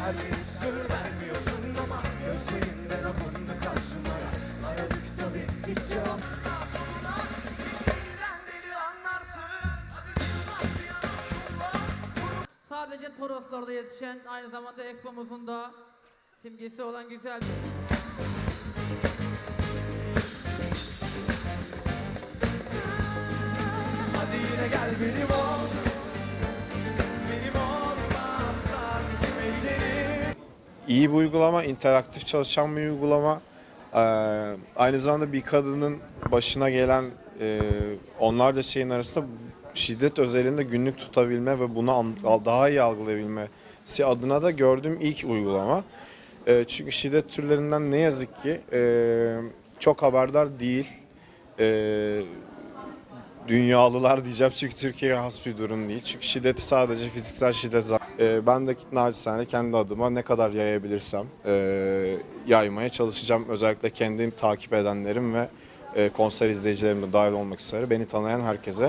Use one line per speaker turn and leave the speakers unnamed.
geçer Sır vermiyorsun ama gözlerimden abandı karşılara Aradık tabi hiç cevap Sadece Toroslarda yetişen aynı zamanda Expo'muzun da simgesi olan güzel bir... Hadi yine gel beni var
İyi bir uygulama, interaktif çalışan bir uygulama. Ee, aynı zamanda bir kadının başına gelen e, onlarca şeyin arasında şiddet özelinde günlük tutabilme ve bunu daha iyi algılayabilmesi adına da gördüğüm ilk uygulama. E, çünkü şiddet türlerinden ne yazık ki e, çok haberdar değil. E, dünyalılar diyeceğim çünkü Türkiye'ye has bir durum değil. Çünkü şiddeti sadece fiziksel şiddet Ee, ben de naçizane kendi adıma ne kadar yayabilirsem e, yaymaya çalışacağım. Özellikle kendim takip edenlerim ve e, konser izleyicilerim de dahil olmak üzere beni tanıyan herkese